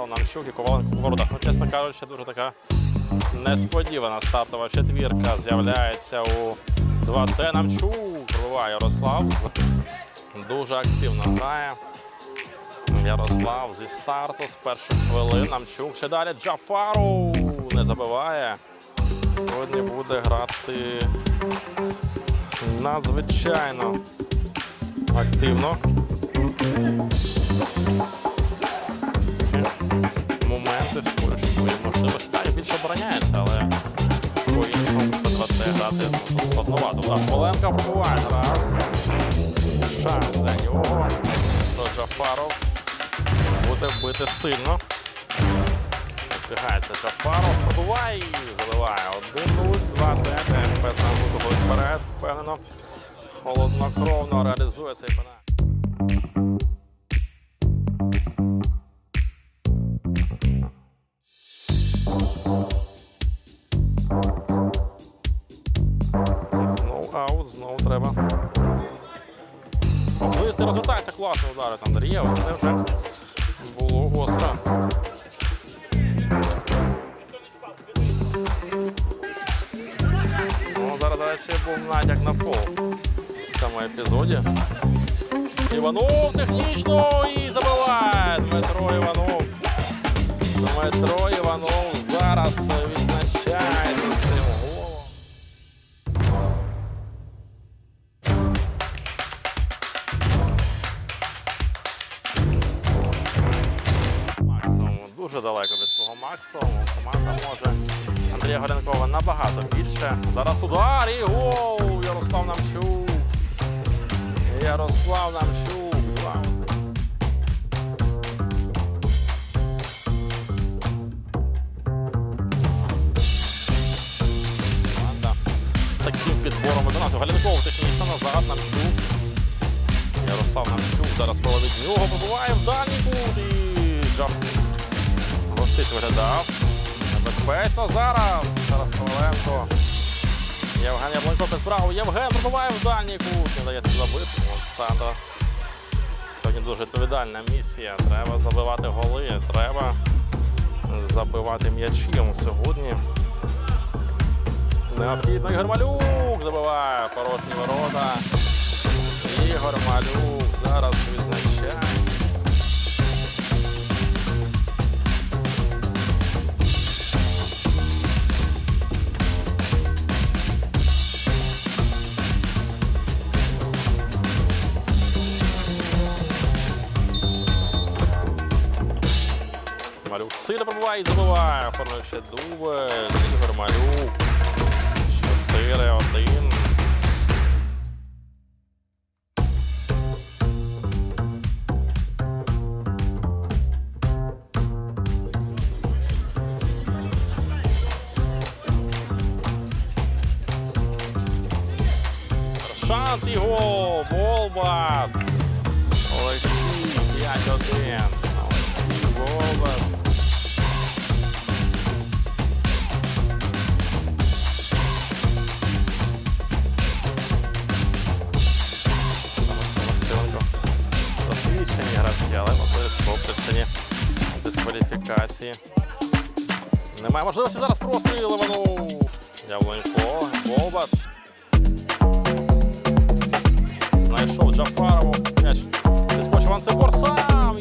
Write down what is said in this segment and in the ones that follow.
Романчук і Коваленко в воротах. Ну, чесно кажучи, дуже така несподівана стартова четвірка з'являється у 2Т. Намчук пробиває Ярослав. Дуже активно грає. Ярослав зі старту з перших хвилин. Намчук ще далі Джафару не забиває. Сьогодні буде грати надзвичайно активно. Обороняється, але по-іншому 2Т грати складновато. Поленка пробуває раз. Шанс для нього. То Джафаров буде бити сильно. Збігається Джафаров, пробуває і заливає. 1-0, 2 т ТСП там виходить вперед, впевнено. Холоднокровно реалізує цей пенальті. Треба. Висти розгортається класно удари там Андрія. Ось це вже було гостро. Ну, зараз далі був натяк на фол в цьому епізоді. Іванов технічно і забиває Дмитро Іванов. Дмитро Іванов зараз дуже далеко від свого максимуму. Команда може. Андрія Горянкова набагато більше. Зараз удар і гол! Ярослав Намчук. Ярослав Намчук. Команда з таким підбором виконавців. Галянков технічно назад Намчук. Ярослав Намчук зараз коло від нього побуває в дальній кут і. Гостить виглядав. Небезпечно зараз. Зараз Коваленко. Євген Яблонько під праву. Євген пробиває в дальній кут. Не дається забити. Олександр. Сьогодні дуже відповідальна місія. Треба забивати голи. Треба забивати м'ячем сьогодні. Необхідно Ігор Малюк забиває порожні ворота. Ігор Малюк зараз відзначає. Сильно пробиває і забиває. Оформив ще дубль. Ігор Малюк. 4-1. Шанс гол. Болбат. Олексій 5-1. Дискваліфікації. Немає можливості зараз простріл Іванов. Явленко, Болбат. Знайшов Джафарову. М'яч відскочив Анцебор сам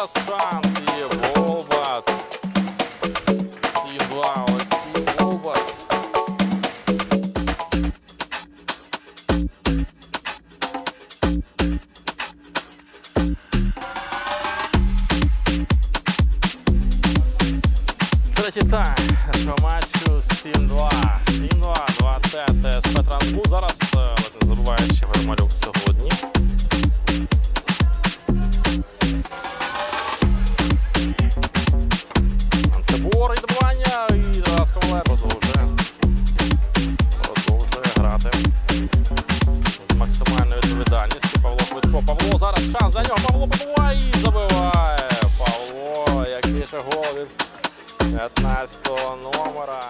зараз шанс і Волбат. 7-2 Олексій Волбат. Третій тайм нашого матчу 7-2. 7-2, 2 ТТ з Зараз Же гол від 15 номера.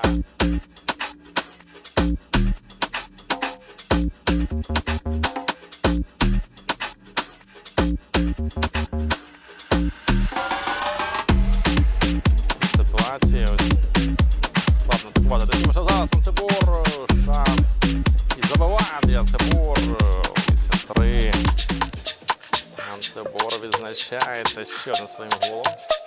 Ситуація ось складно атакувати. Дивимося зараз Анцебор, шанс. І забиває Анцебор. 83. Анцебор відзначається ще одним своїм голом.